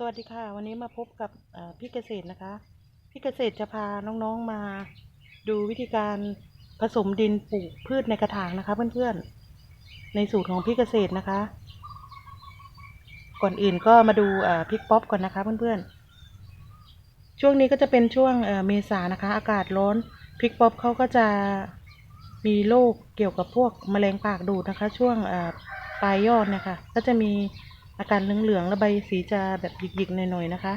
สวัสดีค่ะ วันนี้มาพบกับพี่เกษตรนะคะ พี่เกษตรจะพาน้องๆมาดูวิธีการผสมดินปลูกพืชในกระถางนะคะ เพื่อนๆ ในสูตรของพี่เกษตรนะคะ ก่อนอื่นก็มาดูพริกป๊อปก่อนนะคะเพื่อนๆ ช่วงนี้ก็จะเป็นช่วงเมษานะคะ อากาศร้อนพริกป๊อปเขาก็จะมีโรคเกี่ยวกับพวกแมลงปากดูดนะคะ ช่วงปลายยอดเนี่ยค่ะก็จะมี อาการเหลืองๆและใบสีจะแบบหยิกๆหน่อยๆนะคะ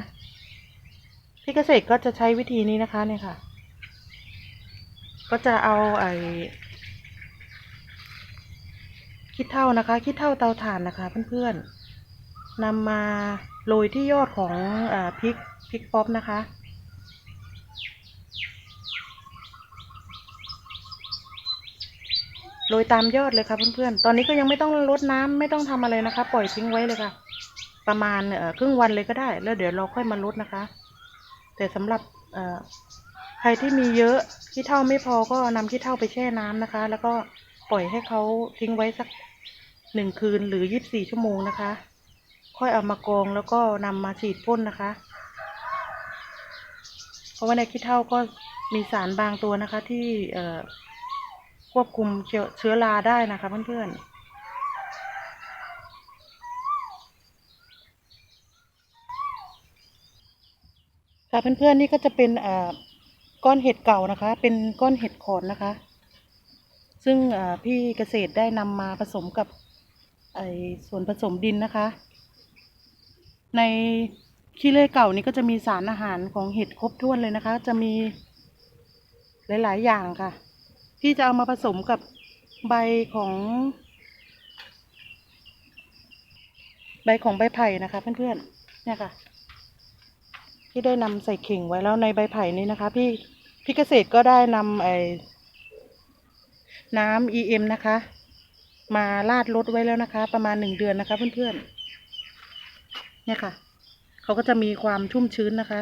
พี่เกษตรก็จะใช้วิธีนี้นะคะเนี่ยค่ะ ก็จะเอาไอ้ขี้เถ้านะคะขี้เถ้าเตาถ่านนะคะเพื่อนๆนำมาโรยที่ยอดของอพริกพริกป๊อปนะคะโรยตามยอดเลยค่ะเพื่อนๆ ตอนนี้ก็ยังไม่ต้องรดน้ำไม่ต้องทำอะไรนะคะ ปล่อยทิ้งไว้เลยค่ะ ประมาณเอ่อครึ่งวันเลยก็ได้ แล้วเดี๋ยวเราค่อยมารดนะคะ แต่สำหรับเอ่อใครที่มีเยอะขี้เท่าไม่พอก็นำขี้เท่าไปแช่น้ำนะคะ แล้วก็ปล่อยให้เขาทิ้งไว้สักหนึ่งคืนหรือยีิบสี่ชั่วโมงนะคะ ค่อยเอามากองแล้วก็นำมาฉีดพ่นนะคะ เพราะว่าในขี้เท่าก็มีสารบางตัวนะคะที่เอ่อควบคุมเชื้อเชื้อราได้นะคะเพื่อนๆ ค่ะเพื่อนๆนี่ก็จะเป็นอ่อก้อนเห็ดเก่านะคะ เป็นก้อนเห็ดขอนนะคะ ซึ่งพี่เกษตรได้นำมาผสมกับไอส่วนผสมดินนะคะ ในขี้เลื่อยเก่านี้ก็จะมีสารอาหารของเห็ดครบถ้วนเลยนะคะ จะมีหลาย ๆ อย่างค่ะที่จะเอามาผสมกับใบของ ใบของใบไผ่นะคะ เพื่อนๆเนี่ยค่ะ ที่ได้นำใส่เข่งไว้แล้วในใบไผ่นี้นะคะ พี่พี่เกษตรก็ได้นำไอ้น้ำ EM นะคะ มาลาดรถไว้แล้วนะคะ ประมาณหนึ่งเดือนนะคะ เพื่อนๆเนี่ยค่ะ เขาก็จะมีความชุ่มชื้นนะคะ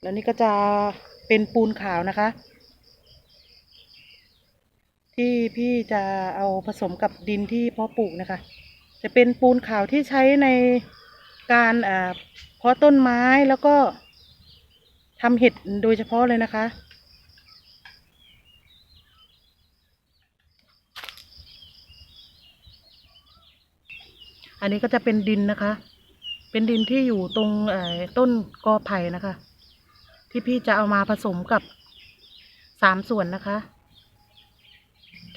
แล้วนี่ก็จะเป็นปูนขาวนะคะ ที่พี่จะเอาผสมกับดินที่เพาะปลูกนะคะ จะเป็นปูนขาวที่ใช้ใน การเอ่อเพาะต้นไม้แล้วก็ทำเห็ดโดยเฉพาะเลยนะคะ อันนี้ก็จะเป็นดินนะคะ เป็นดินที่อยู่ตรงเอ่อต้นกอไผ่นะคะ ที่พี่จะเอามาผสมกับสามส่วนนะคะ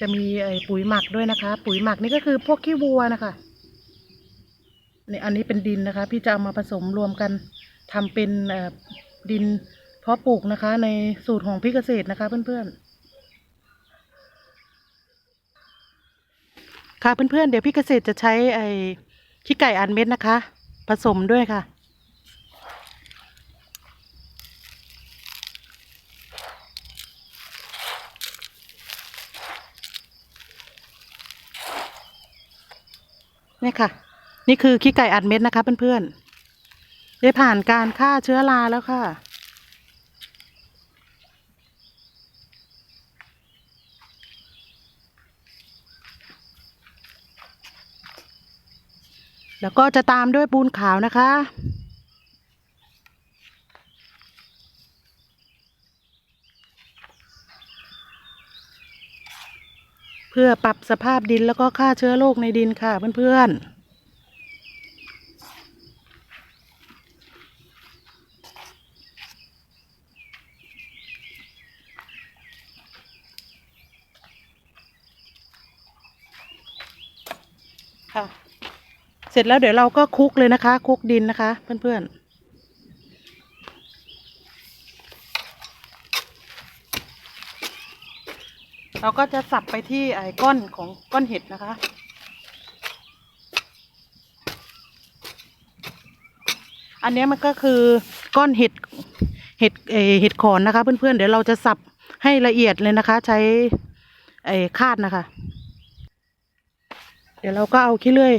จะมีไอ้ปุ๋ยหมักด้วยนะคะ ปุ๋ยหมักนี่ก็คือพวกขี้วัวนะคะ นี่อันนี้เป็นดินนะคะ พี่จะเอามาผสมรวมกันทำเป็นดินเพาะปลูกนะคะ ในสูตรของพี่เกษตรนะคะ เพื่อนๆ ค่ะเพื่อนๆ เดี๋ยวพี่เกษตรจะใช้ไอ้ขี้ไก่อันเม็ดนะคะ ผสมด้วยค่ะเนี่ยค่ะ นี่คือขี้ไก่อัดเม็ดนะคะเพื่อนๆ ได้ผ่านการฆ่าเชื้อราแล้วค่ะ แล้วก็จะตามด้วยปูนขาวนะคะเพื่อปรับสภาพดินแล้วก็ฆ่าเชื้อโรคในดินค่ะเพื่อนๆ ค่ะ เสร็จแล้วเดี๋ยวเราก็คลุกเลยนะคะคลุกดินนะคะ เพื่อนๆเราก็จะสับไปที่ไอ้ก้อนของก้อนเห็ดนะคะ อันนี้มันก็คือก้อนเห็ดเห็ดเออเห็ดขอนนะคะ เพื่อนๆเดี๋ยวเราจะสับให้ละเอียดเลยนะคะ ใช้ไอ้คาดนะคะ เดี๋ยวเราก็เอาขี้เลื่อย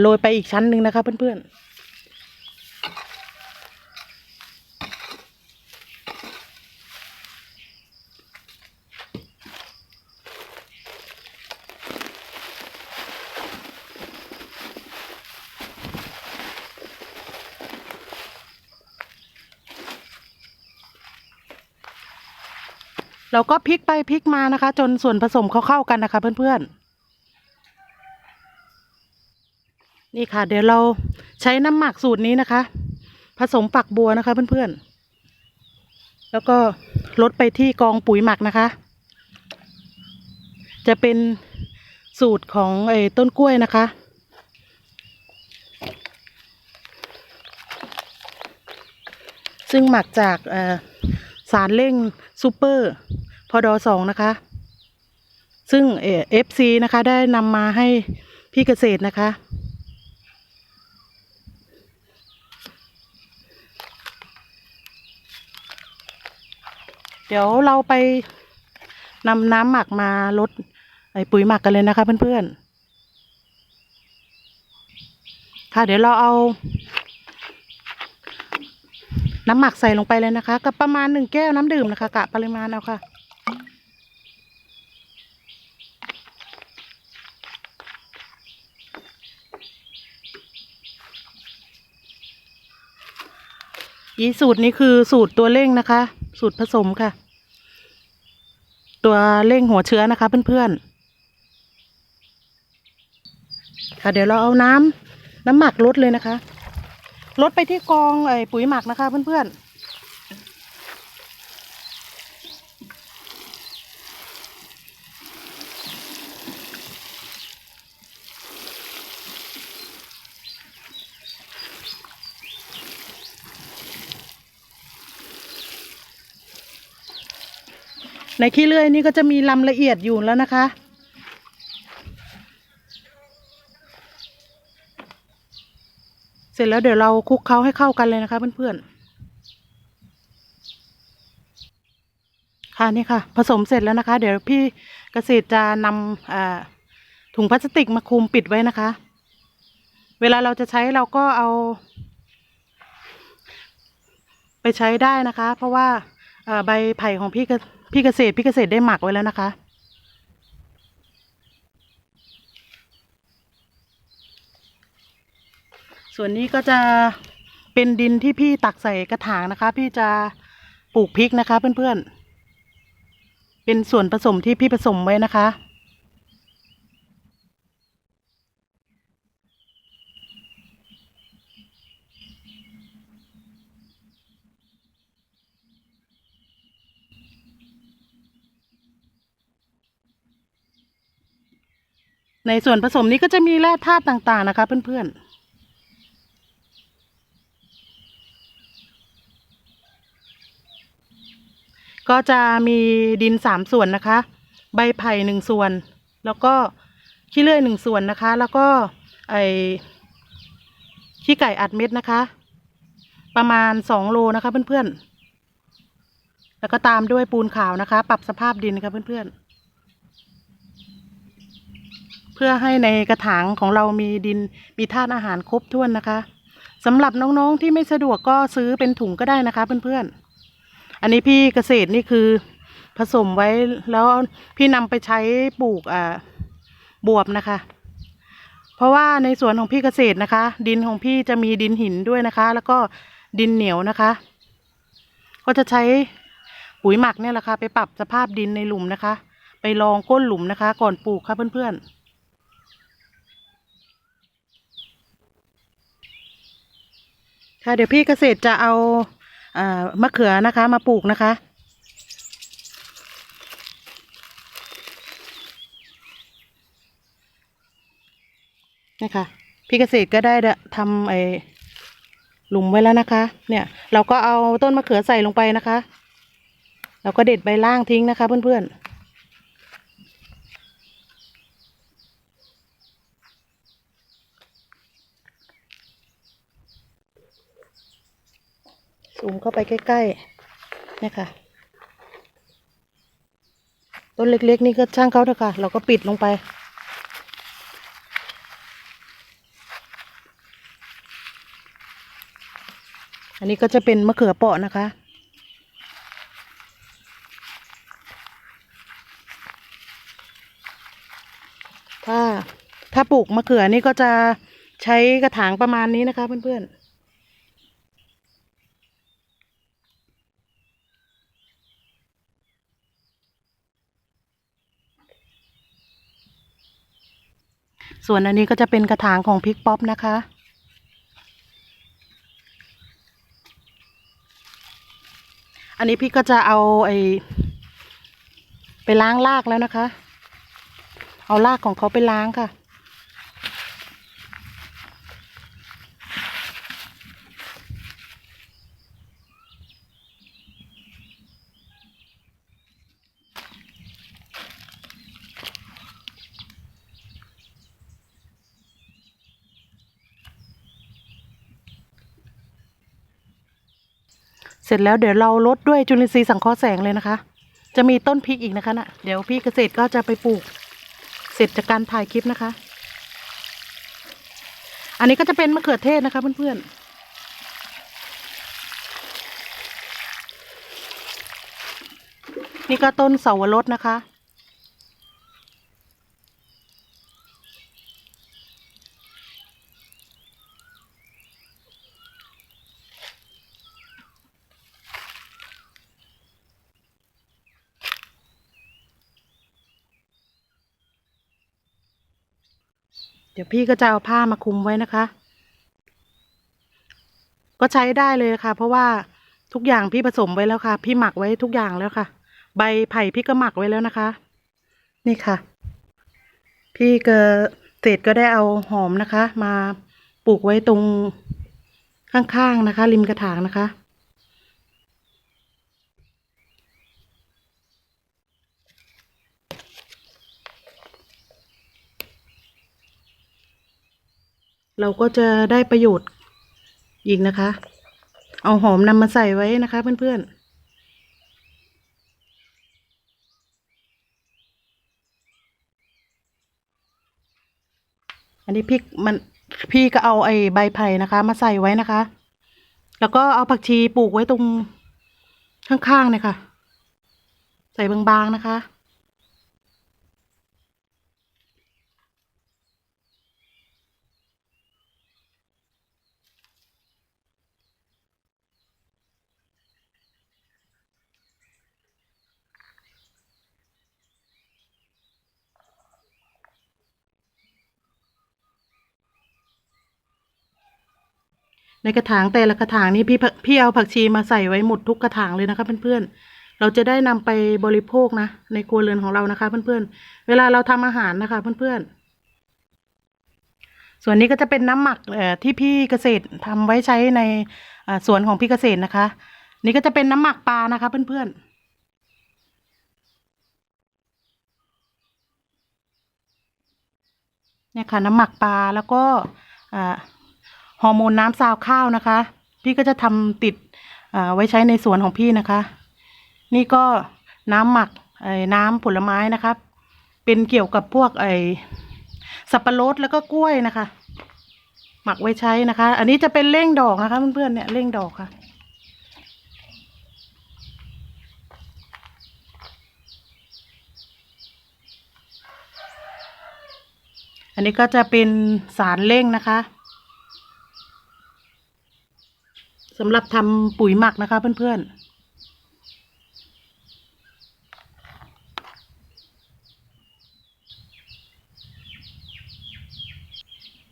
โรยไปอีกชั้นหนึ่งนะคะเพื่อนๆเราก็พลิกไปพลิกมานะคะ จนส่วนผสมเขาเข้ากันนะคะเพื่อนๆ นี่ค่ะ เดี๋ยวเราใช้น้ำหมักสูตรนี้นะคะ ผสมฝักบัวนะคะเพื่อนๆ แล้วก็ลดไปที่กองปุ๋ยหมักนะคะ จะเป็นสูตรของไอ้ต้นกล้วยนะคะ ซึ่งหมักจากสารเร่งซูเปอร์พอดอสองนะคะ ซึ่งเอฟซีนะคะได้นำมาให้พี่เกษตรนะคะ เดี๋ยวเราไปนำน้ำหมักมาลดไอปุ๋ยหมักกันเลยนะคะเพื่อนๆ ค่ะเดี๋ยวเราเอา น้ำหมักใส่ลงไปเลยนะคะ กับประมาณหนึ่งแก้วน้ำดื่มนะคะ กะปริมาณเอาค่ะยีสูตรนี้คือสูตรตัวเร่งนะคะ สูตรผสมค่ะ ตัวเร่งหัวเชื้อนะคะเพื่อนๆค่ะเดี๋ยวเราเอาน้ำน้ำหมักลดเลยนะคะลดไปที่กองไอ้ปุ๋ยหมักนะคะเพื่อนๆ ในขี้เลื่อยนี่ก็จะมีลำละเอียดอยู่แล้วนะคะ เสร็จแล้วเดี๋ยวเราคลุกเคล้าให้เข้ากันเลยนะคะเพื่อนๆ ค่ะนี่ค่ะ ผสมเสร็จแล้วนะคะ เดี๋ยวพี่เกษตรจะนำถุงพลาสติกมาคลุมปิดไว้นะคะ เวลาเราจะใช้เราก็เอา ไปใช้ได้นะคะ เพราะว่าใบไผ่ของพี่เก พี่เกษตรพี่เกษตรได้หมักไว้แล้วนะคะ ส่วนนี้ก็จะเป็นดินที่พี่ตักใส่กระถางนะคะ พี่จะปลูกพริกนะคะเพื่อนๆ เป็นส่วนผสมที่พี่ผสมไว้นะคะ ในส่วนผสมนี้ก็จะมีแร่ธาตุต่างๆนะคะเพื่อนๆก็จะมีดินสามส่วนนะคะ ใบไผ่หนึ่งส่วน แล้วก็ขี้เลื่อยหนึ่งส่วนนะคะ แล้วก็ไอขี้ไก่อัดเม็ดนะคะ ประมาณสองโลนะคะเพื่อนๆ แล้วก็ตามด้วยปูนขาวนะคะ ปรับสภาพดินนะคะเพื่อนๆ เพื่อให้ในกระถางของเรามีดินมีธาตุอาหารครบถ้วนนะคะสำหรับน้องๆที่ไม่สะดวกก็ซื้อเป็นถุงก็ได้นะคะเพื่อนๆ อันนี้พี่เกษตรนี่คือผสมไว้แล้วพี่นำไปใช้ปลูกอ่าบวบนะคะ เพราะว่าในสวนของพี่เกษตรนะคะ ดินของพี่จะมีดินหินด้วยนะคะ แล้วก็ดินเหนียวนะคะ ก็จะใช้ปุ๋ยหมักเนี่ยแหละค่ะไปปรับสภาพดินในหลุมนะคะ ไปลองก้นหลุมนะคะ ก่อนปลูกค่ะเพื่อนๆ ค่ะเดี๋ยวพี่เกษตรจะเอาอามะเขือนะคะ มาปลูกนะคะ นี่ค่ะ พี่เกษตรก็ได้ทำไอ้หลุมไว้แล้วนะคะ เนี่ย เราก็เอาต้นมะเขือใส่ลงไปนะคะเราก็เด็ดใบล่างทิ้งนะคะเพื่อนๆ ซูมเข้าไปใกล้ๆเนี่ยค่ะ ต้นเล็กๆ นี่ก็ช่างเขาเถอะค่ะ เราก็ปิดลงไป อันนี้ก็จะเป็นมะเขือเปาะนะคะถ้าถ้าปลูกมะเขือนี่ก็จะใช้กระถางประมาณนี้นะคะเพื่อนๆ ส่วนอันนี้ก็จะเป็นกระถางของพริกป๊อปนะคะ อันนี้พี่ก็จะเอาไอไปล้างรากแล้วนะคะ เอารากของเขาไปล้างค่ะ ร็จแล้วเดี๋ยวเราลดด้วยจุลินทรีย์สังเคราะห์แสงเลยนะคะ จะมีต้นพริกอีกนะคะนะ่ะเดี๋ยวพี่เกษตรก็จะไปปลูก เสร็จจากการถ่ายคลิปนะคะ อันนี้ก็จะเป็นมะเขือเทศนะคะเพื่อนๆนี่ก็ต้นเสาวรสนะคะ พี่ก็จะเอาผ้ามาคลุมไว้นะคะ ก็ใช้ได้เลยค่ะ เพราะว่าทุกอย่างพี่ผสมไว้แล้วค่ะ พี่หมักไว้ทุกอย่างแล้วค่ะ ใบไผ่พี่ก็หมักไว้แล้วนะคะ นี่ค่ะ พี่เกษตรก็ได้เอาหอมนะคะ มาปลูกไว้ตรงข้างๆนะคะ ริมกระถางนะคะ เราก็จะได้ประโยชน์อีกนะคะ เอาหอมนำมาใส่ไว้นะคะเพื่อนๆอันนี้พริกมันพี่ก็เอาไอ้ใบไผ่นะคะ มาใส่ไว้นะคะ แล้วก็เอาผักชีปลูกไว้ตรงข้างๆเนี่ยค่ะ ใส่บางๆนะคะ ในกระถางแต่ละกระถางนี้พี่พี่เอาผักชีมาใส่ไว้หมดทุกกระถางเลยนะคะเพื่อนๆ เราจะได้นำไปบริโภคนะ ในครัวเรือนของเรานะคะ เพื่อนๆ เวลาเราทำอาหารนะคะ เพื่อนๆ ส่วนนี้ก็จะเป็นน้ำหมักเอ่อที่พี่เกษตรทำไว้ใช้ในสวนของพี่เกษตรนะคะ นี่ก็จะเป็นน้ำหมักปลานะคะ เพื่อนๆเนี่ยค่ะน้ำหมักปลาแล้วก็อ่า ฮอร์โมนน้ำซาวข้าวนะคะ พี่ก็จะทำติดอ่าไว้ใช้ในสวนของพี่นะคะ นี่ก็น้ำหมักไอ้น้ำผลไม้นะครับ เป็นเกี่ยวกับพวกไอ้สับปะรดแล้วก็กล้วยนะคะ หมักไว้ใช้นะคะ อันนี้จะเป็นเร่งดอกนะคะเพื่อนๆเนี่ยเร่งดอกค่ะอันนี้ก็จะเป็นสารเร่งนะคะ สำหรับทำปุ๋ยหมักนะคะเพื่อนๆ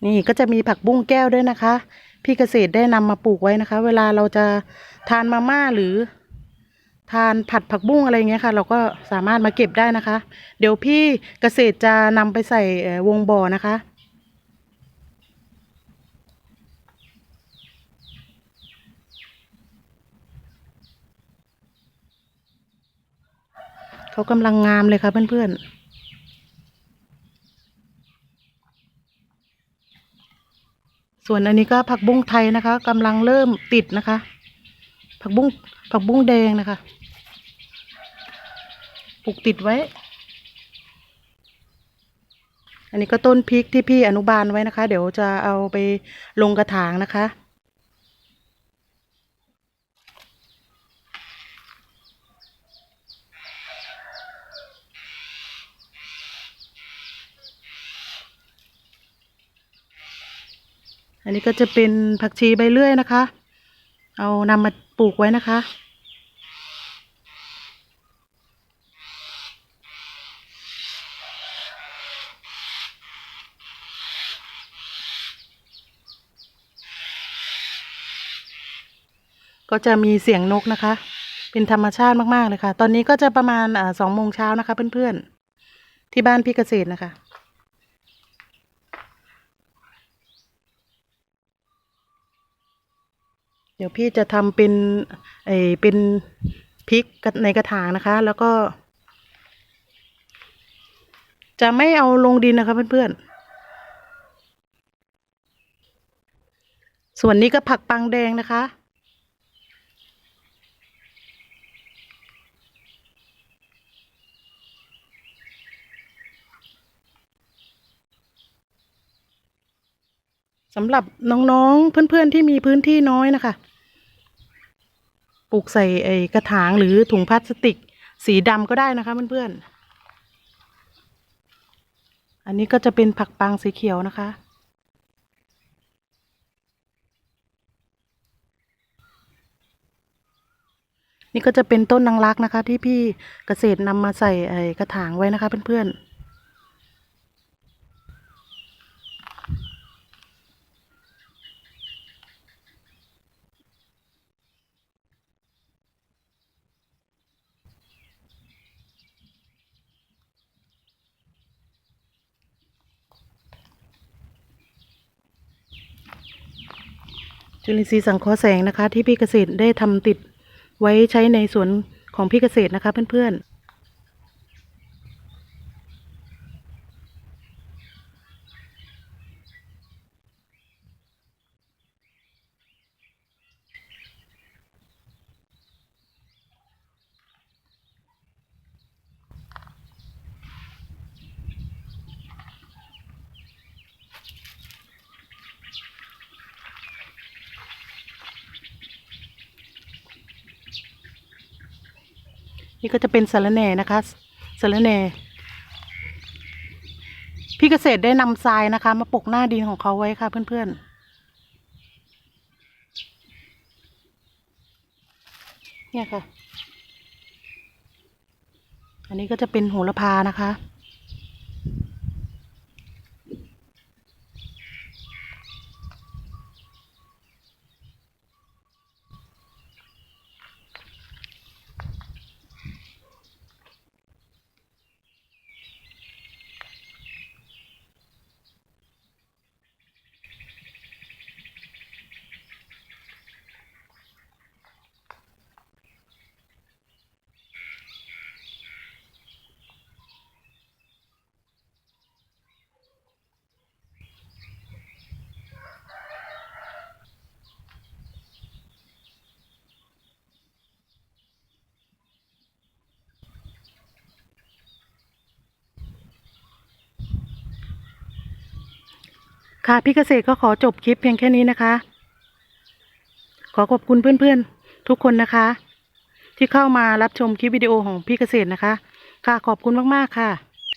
นี่ก็จะมีผักบุ้งแก้วด้วยนะคะ พี่เกษตรได้นำมาปลูกไว้นะคะ เวลาเราจะทานมาม่าหรือ ทานผัดผักบุ้งอะไรเงี้ยค่ะ เราก็สามารถมาเก็บได้นะคะ เดี๋ยวพี่เกษตรจะนำไปใส่วงบ่อนะคะ เขากำลังงามเลยค่ะเพื่อนๆส่วนอันนี้ก็ผักบุ้งไทยนะคะกำลังเริ่มติดนะคะ ผักบุ้งผักบุ้งแดงนะคะปลูกติดไว้ อันนี้ก็ต้นพริกที่พี่อนุบาลไว้นะคะ เดี๋ยวจะเอาไปลงกระถางนะคะ อันนี้ก็จะเป็นผักชีใบเลื่อยนะคะ เอานำมาปลูกไว้นะคะ ก็จะมีเสียงนกนะคะ เป็นธรรมชาติมาก ๆ เลยค่ะ ตอนนี้ก็จะประมาณสองโมงเช้านะคะเพื่อน ๆ ที่บ้านพี่เกษตรนะคะ ดี๋ยวพี่จะทำเป็นไอเป็นพริกในกระถางนะคะ แล้วก็ จะไม่เอาลงดินนะคะเพื่อนๆ ส่วนนี้ก็ผักปังแดงนะคะสำหรับน้องๆ เพื่อนๆ ที่มีพื้นที่น้อยนะคะ ปลูกใส่ไอ้กระถางหรือถุงพลาสติก สีดำก็ได้นะคะเพื่อนๆ อันนี้ก็จะเป็นผักปังสีเขียวนะคะ นี่ก็จะเป็นต้นนางรักนะคะ ที่พี่เกษตรนำมาใส่ไอ้กระถางไว้นะคะเพื่อนๆ จุลินทรีย์สังเคราะห์แสงนะคะ ที่พี่เกษตรได้ทำติดไว้ใช้ในสวนของพี่เกษตรนะคะเพื่อนๆ นี่ก็จะเป็นสารแหน่นะคะสารแหน่พี่เกษตรได้นำทรายนะคะ มาปกหน้าดินของเขาไว้ค่ะเพื่อนๆเนี่ยค่ะ อันนี้ก็จะเป็นโหระพานะคะ ค่ะพี่เกษตรก็ขอจบคลิปเพียงแค่นี้นะคะ ขอขอบคุณเพื่อนๆ ทุกคนนะคะ ที่เข้ามารับชมคลิปวิดีโอของพี่เกษตรนะคะ ค่ะขอบคุณมากๆค่ะ